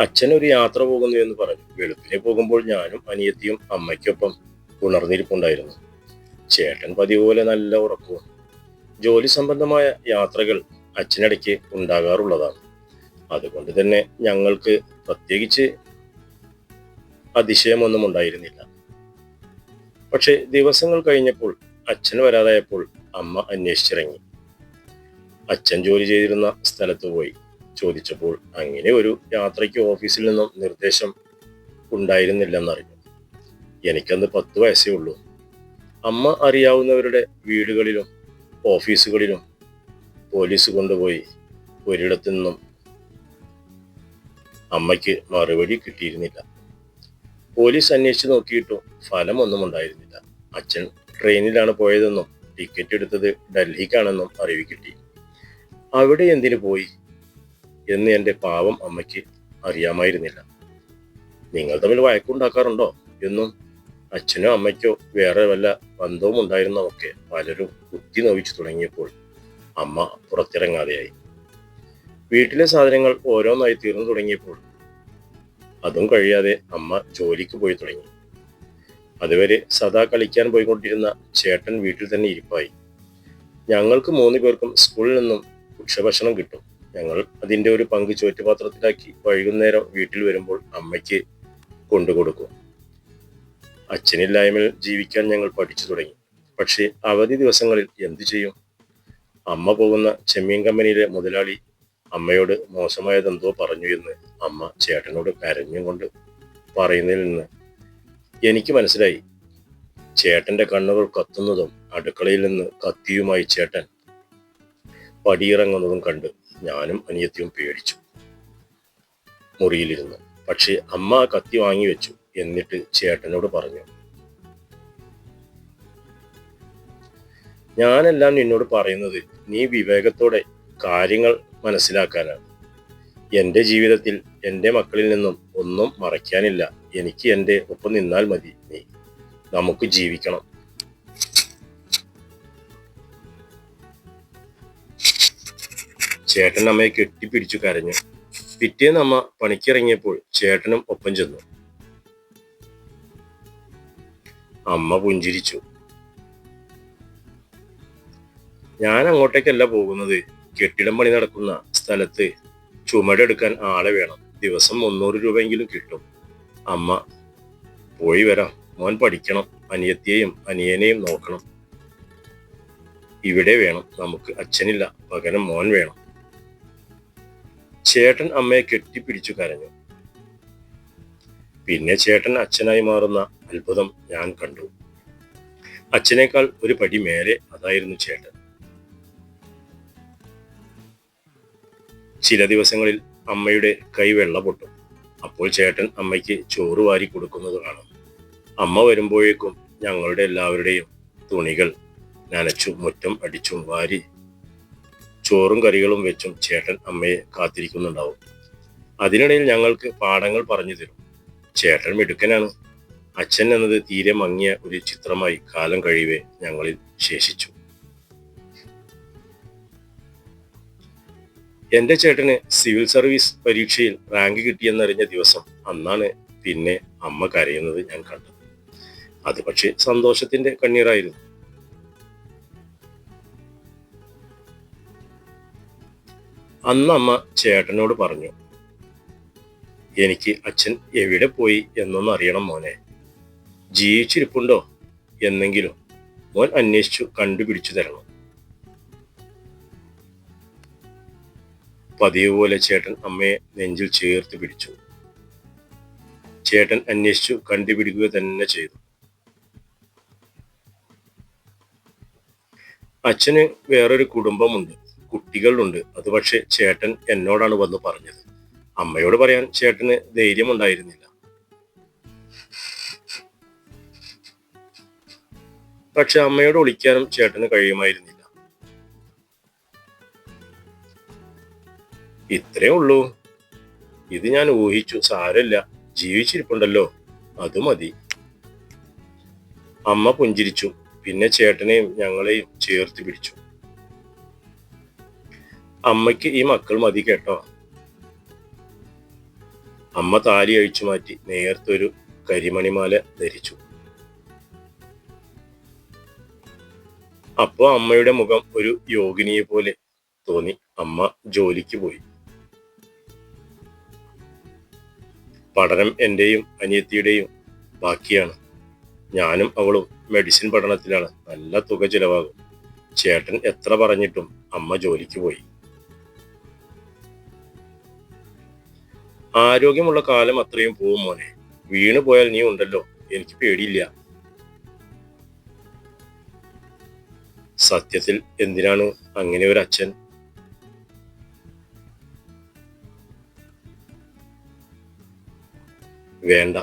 അച്ഛൻ ഒരു യാത്ര പോകുന്നു എന്ന് പറഞ്ഞു. വെളുപ്പിനെ പോകുമ്പോൾ ഞാനും അനിയത്തിയും അമ്മയ്ക്കൊപ്പം ഉണർന്നിരിപ്പുണ്ടായിരുന്നു. ചേട്ടൻ പതിവ് പോലെ നല്ല ഉറക്കവും ജോലി സംബന്ധമായ യാത്രകൾ അച്ഛനിടയ്ക്ക് ഉണ്ടാകാറുള്ളതാണ്. അതുകൊണ്ട് തന്നെ ഞങ്ങൾക്ക് പ്രത്യേകിച്ച് അതിശയമൊന്നും ഉണ്ടായിരുന്നില്ല. പക്ഷെ ദിവസങ്ങൾ കഴിഞ്ഞപ്പോൾ അച്ഛൻ വരാതായപ്പോൾ അമ്മ അന്വേഷിച്ചിറങ്ങി. അച്ഛൻ ജോലി ചെയ്തിരുന്ന സ്ഥലത്ത് പോയി. ചോദിച്ചപ്പോൾ അങ്ങനെ ഒരു യാത്രയ്ക്ക് ഓഫീസിൽ നിന്നും നിർദ്ദേശം ഉണ്ടായിരുന്നില്ലെന്നറിഞ്ഞു. എനിക്കന്ന് പത്ത് വയസ്സേ ഉള്ളൂ. അമ്മ അറിയാവുന്നവരുടെ വീടുകളിലും ഓഫീസുകളിലും പോലീസ് കൊണ്ടുപോയി ഒരിടത്തു നിന്നും അമ്മയ്ക്ക് മറുപടി കിട്ടിയിരുന്നില്ല. പോലീസ് അന്വേഷിച്ച് നോക്കിയിട്ടും ഫലമൊന്നും ഉണ്ടായിരുന്നില്ല. അച്ഛൻ ട്രെയിനിലാണ് പോയതെന്നും ടിക്കറ്റ് എടുത്തത് ഡൽഹിക്കാണെന്നും അറിവ് കിട്ടി. അവിടെ എന്തിനു പോയി? എന്ന് എന്റെ പാവം അമ്മയ്ക്ക് അറിയാമായിരുന്നില്ല. നിങ്ങൾ തമ്മിൽ വഴക്കുണ്ടാക്കാറുണ്ടോ? എന്നും അച്ഛനോ അമ്മയ്ക്കോ വേറെ വല്ല ബന്ധവും ഉണ്ടായിരുന്നതൊക്കെ പലരും കുത്തി നോവിച്ചു തുടങ്ങിയപ്പോൾ അമ്മ പുറത്തിറങ്ങാതെയായി. വീട്ടിലെ സാധനങ്ങൾ ഓരോന്നായി തീർന്നു തുടങ്ങിയപ്പോൾ അതും കഴിയാതെ അമ്മ ജോലിക്ക് പോയി തുടങ്ങി. അതുവരെ സദാ കളിക്കാൻ പോയിക്കൊണ്ടിരുന്ന ചേട്ടൻ വീട്ടിൽ തന്നെ ഇരിപ്പായി. ഞങ്ങൾക്ക് മൂന്ന് പേർക്കും സ്കൂളിൽ നിന്നും ഉച്ചഭക്ഷണം കിട്ടും. ഞങ്ങൾ അതിന്റെ ഒരു പങ്ക് ചോറ്റുപാത്രത്തിലാക്കി വൈകുന്നേരം വീട്ടിൽ വരുമ്പോൾ അമ്മയ്ക്ക് കൊണ്ടുകൊടുക്കും അച്ഛനില്ലായ്മയിൽ ജീവിക്കാൻ ഞങ്ങൾ പഠിച്ചു തുടങ്ങി. പക്ഷേ അവധി ദിവസങ്ങളിൽ എന്തു ചെയ്യും? അമ്മ പോകുന്ന ചെമ്മീൻ കമ്പനിയിലെ മുതലാളി അമ്മയോട് മോശമായതെന്തോ പറഞ്ഞു എന്ന് അമ്മ ചേട്ടനോട് കരഞ്ഞും കൊണ്ട് പറയുന്നതിൽ നിന്ന് എനിക്ക് മനസ്സിലായി. ചേട്ടന്റെ കണ്ണുകൾ കത്തുന്നതും അടുക്കളയിൽ നിന്ന് കത്തിയുമായി ചേട്ടൻ പടിയിറങ്ങുന്നതും കണ്ട് ഞാനും അനിയത്തിയും പേടിച്ചു. മുറിയിലിരുന്ന്. പക്ഷേ അമ്മ കത്തി വാങ്ങി വെച്ചു. എന്നിട്ട് ചേട്ടനോട് പറഞ്ഞു ഞാനെല്ലാം നിന്നോട് പറയുന്നത് നീ വിവേകത്തോടെ കാര്യങ്ങൾ മനസ്സിലാക്കാനാണ്. എന്റെ ജീവിതത്തിൽ എന്റെ മക്കളിൽ നിന്നും ഒന്നും മറയ്ക്കാനില്ല. എനിക്ക് എന്റെ ഒപ്പം നിന്നാൽ മതി നീ. നമുക്ക് ജീവിക്കണം. ചേട്ടൻ അമ്മയെ കെട്ടിപ്പിടിച്ചു കരഞ്ഞു പിറ്റേന്ന് അമ്മ പണിക്കിറങ്ങിയപ്പോൾ ചേട്ടനും ഒപ്പം ചെന്നു. അമ്മ പുഞ്ചിരിച്ചു. ഞാൻ അങ്ങോട്ടേക്കല്ല പോകുന്നത്. കെട്ടിടം പണി നടക്കുന്ന സ്ഥലത്ത് ചുമടെടുക്കാൻ ആളെ വേണം. ദിവസം മുന്നൂറ് രൂപയെങ്കിലും കിട്ടും. അമ്മ പോയി വരാം. മോൻ പഠിക്കണം. അനിയത്തിയെയും അനിയനെയും നോക്കണം. ഇവിടെ വേണം. നമുക്ക് അച്ഛനില്ല. പകരം മോൻ വേണം. ചേട്ടൻ അമ്മയെ കെട്ടിപ്പിടിച്ചു കരഞ്ഞു. പിന്നെ ചേട്ടൻ അച്ഛനായി മാറുന്ന അത്ഭുതം ഞാൻ കണ്ടു. അച്ഛനേക്കാൾ ഒരു പടി മേലെ അതായിരുന്നു ചേട്ടൻ. ചില ദിവസങ്ങളിൽ അമ്മയുടെ കൈ വെള്ള പൊട്ടും അപ്പോൾ ചേട്ടൻ അമ്മയ്ക്ക് ചോറ് വാരി കൊടുക്കുന്നത് കാണാം. അമ്മ വരുമ്പോഴേക്കും ഞങ്ങളുടെ എല്ലാവരുടെയും തുണികൾ നനച്ചും മുറ്റം അടിച്ചും വാരി ചോറും കറികളും വെച്ചും ചേട്ടൻ അമ്മയെ കാത്തിരിക്കുന്നുണ്ടാവും. അതിനിടയിൽ ഞങ്ങൾക്ക് പാഠങ്ങൾ പറഞ്ഞു തരും. ചേട്ടൻ മിടുക്കനാണ്. അച്ഛൻ എന്നത് തീരെ മങ്ങിയ ഒരു ചിത്രമായി കാലം കഴിയവേ ഞങ്ങളിൽ ശേഷിച്ചു. എന്റെ ചേട്ടന് സിവിൽ സർവീസ് പരീക്ഷയിൽ റാങ്ക് കിട്ടിയെന്നറിഞ്ഞ ദിവസം അന്നാണ് പിന്നെ അമ്മ കരയുന്നത് ഞാൻ കണ്ടത്. അത് പക്ഷേ സന്തോഷത്തിന്റെ കണ്ണീറായിരുന്നു. അന്ന് അമ്മ ചേട്ടനോട് പറഞ്ഞു എനിക്ക് അച്ഛൻ എവിടെ പോയി എന്നൊന്ന് അറിയണം മോനെ. ജീവിച്ചിരിപ്പുണ്ടോ എന്നെങ്കിലും മോൻ അന്വേഷിച്ചു കണ്ടുപിടിച്ചു തരണം. പതിവ് പോലെ ചേട്ടൻ അമ്മയെ നെഞ്ചിൽ ചേർത്ത് പിടിച്ചു. ചേട്ടൻ അന്വേഷിച്ചു കണ്ടുപിടിക്കുക തന്നെ ചെയ്തു. അച്ഛന് വേറൊരു കുടുംബമുണ്ട്. കുട്ടികളുണ്ട്. അത് പക്ഷെ ചേട്ടൻ എന്നോടാണ് വന്ന് പറഞ്ഞത്. അമ്മയോട് പറയാൻ ചേട്ടന് ധൈര്യമുണ്ടായിരുന്നില്ല. പക്ഷെ അമ്മയോട് ഒളിക്കാനും ചേട്ടന് കഴിയുമായിരുന്നില്ല. ഇത്രേ ഉള്ളൂ. ഇത് ഞാൻ ഊഹിച്ചു. സാരമില്ല. ജീവിച്ചിരിപ്പുണ്ടല്ലോ. അത് മതി. അമ്മ പുഞ്ചിരിച്ചു. പിന്നെ ചേട്ടനെയും ഞങ്ങളെയും ചേർത്ത് പിടിച്ചു. അമ്മയ്ക്ക് ഈ മക്കൾ മതി കേട്ടോ. അമ്മ താലി അഴിച്ചു മാറ്റി നേർത്തൊരു കരിമണിമാല ധരിച്ചു. അപ്പോ അമ്മയുടെ മുഖം ഒരു യോഗിനിയെ പോലെ തോന്നി. അമ്മ ജോലിക്ക് പോയി. പഠനം എന്റെയും അനിയത്തിയുടെയും ബാക്കിയാണ്. ഞാനും അവളും മെഡിസിൻ പഠനത്തിലാണ്. നല്ല തുക ചിലവാകും. ചേട്ടൻ എത്ര പറഞ്ഞിട്ടും അമ്മ ജോലിക്ക് പോയി. ആരോഗ്യമുള്ള കാലം അത്രയും പോവും മോനെ. വീണു പോയാൽ നീ ഉണ്ടല്ലോ. എനിക്ക് പേടിയില്ല. സത്യത്തിൽ എന്തിനാണ് അങ്ങനെ ഒരു അച്ഛൻ? വേണ്ട.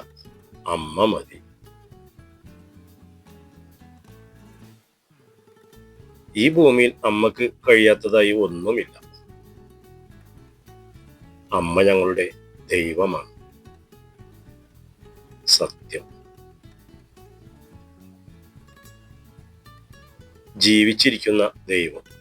അമ്മ മതി. ഈ ഭൂമിയിൽ അമ്മയ്ക്ക് കഴിയാത്തതായി ഒന്നുമില്ല. അമ്മ ഞങ്ങളുടെ ദൈവമാണ് സത്യം ജീവിച്ചിരിക്കുന്ന ദൈവം